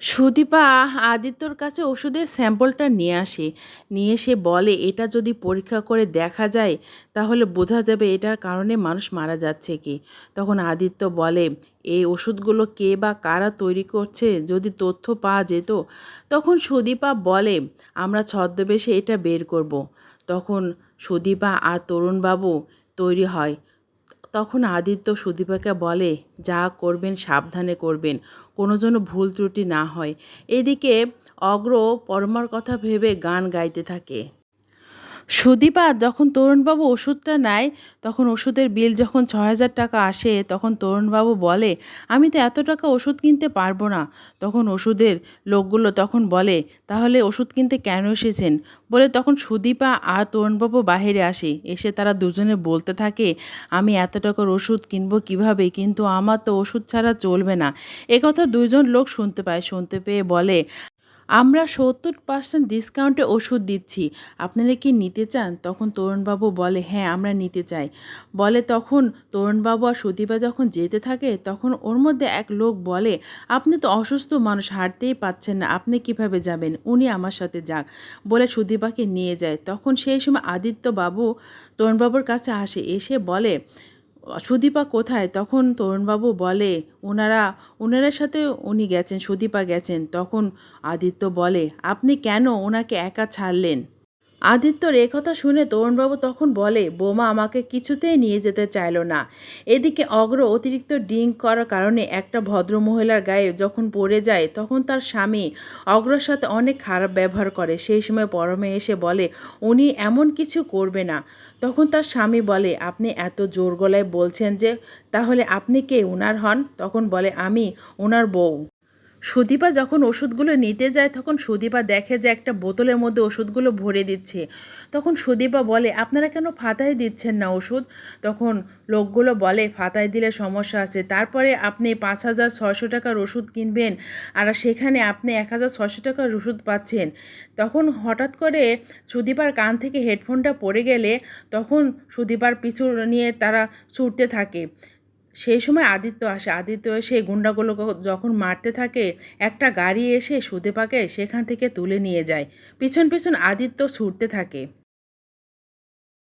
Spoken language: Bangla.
সুদীপা, আদিত্যর কাছে ওষুধের স্যাম্পলটা নিয়ে আসে। নিয়ে এসে বলে, এটা যদি পরীক্ষা করে দেখা যায়, তাহলে বোঝা যাবে এটার কারণে মানুষ মারা যাচ্ছে কি? তখন আদিত্য বলে, এই ওষুধগুলো কে বা কারা তৈরি করছে? যদি তথ্য পাওয়া যেত? তখন সুদীপা বলে, আমরা ছদ্মবেশে এটা বের করব। তখন সুদীপা, আর তরুণবাবু, তৈরি হয়। তখন আদিত্য সুদীপাকে বলে, যা করবেন সাবধানে করবেন, কোনো যেন ভুল ত্রুটি না হয়। এদিকে অগ্র পরমার কথা ভেবে গান গাইতে থাকে। সুদীপা, যখন তরুণবাবু ওষুধটা নেয়, তখন ওষুধের বিল যখন ছ হাজার টাকা আসে, তখন তরুণবাবু বলে, আমি তো এত টাকা ওষুধ কিনতে পারব না। তখন ওষুধের লোকগুলো তখন বলে, তাহলে ওষুধ কিনতে কেন এসেছেন? বলে, তখন সুদীপা আর তরুণবাবু বাহিরে আসে, এসে তারা দুজনে বলতে থাকে, আমি এত টাকার ওষুধ কিনবো কীভাবে? কিন্তু আমার তো ওষুধ ছাড়া চলবে না। একথা দুইজন লোক শুনতে পায়, শুনতে পেয়ে বলে আমরা সত্তর পার্সেন্ট ডিসকাউন্টে ওষুধ দিচ্ছি। আপনারা কি নিতে চান? তখন তরুণবাবু বলে হ্যাঁ আমরা নিতে চাই। বলে তখন তরুণবাবু আর সুদীপা যখন যেতে থাকে, তখন ওর মধ্যে এক লোক বলে, আপনি তো অসুস্থ মানুষ, হাঁটতেই পাচ্ছেন না। আপনি কীভাবে যাবেন? উনি আমার সাথে যাক। বলে সুদীপাকে নিয়ে যায়। তখন সেই সময় আদিত্য বাবু তরুণবাবুর কাছে আসে, এসে বলে সুদীপা কোথায়? তখন তরুণবাবু বলে, ওনারা, ওনাদের সাথে উনি গেছেন, সুদীপা গেছেন। তখন আদিত্য বলে, আপনি কেন ওনাকে একা ছাড়লেন? আদিত্যর কথা শুনে তরুণবাবু তখন বলে, বোমা আমাকে কিছুতেই নিয়ে যেতে চাইলো না। এদিকে অগ্র অতিরিক্ত ড্রিঙ্ক করার কারণে একটা ভদ্র মহিলার গায়ে যখন পড়ে যায়, তখন তার স্বামী অগ্রর সাথে অনেক খারাপ ব্যবহার করে। সেই সময় পরমে এসে বলে, উনি এমন কিছু করবে না। তখন তার স্বামী বলে, আপনি এত জোর গলায় বলছেন যে, তাহলে আপনি কে ওনার হন? তখন বলে, আমি ওনার বউ। সুদীপা যখন ওষুধগুলো নিতে যায়, তখন সুদীপা দেখে যে একটা বোতলের মধ্যে ওষুধগুলো ভরে দিচ্ছে। তখন সুদীপা বলে, আপনারা কেন ফাতায় দিচ্ছেন না ওষুধ? তখন লোকগুলো বলে ফাতায় দিলে সমস্যা আছে। তারপরে আপনি পাঁচ হাজার ছয়শো টাকার ওষুধ কিনবেন আর সেখানে আপনি এক হাজার ছয়শো টাকার ওষুধ পাচ্ছেন। তখন হঠাৎ করে সুদীপার কান থেকে হেডফোনটা পড়ে গেলে তখন সুদীপার পিছু নিয়ে তারা ছুটতে থাকে। সেই সময় আদিত্য আসে। আদিত্য এসে গুন্ডাগুলো যখন মারতে থাকে, একটা গাড়ি এসে সুদেপাকে সেখান থেকে তুলে নিয়ে যায়। পিছন পিছন আদিত্য ছুটতে থাকে।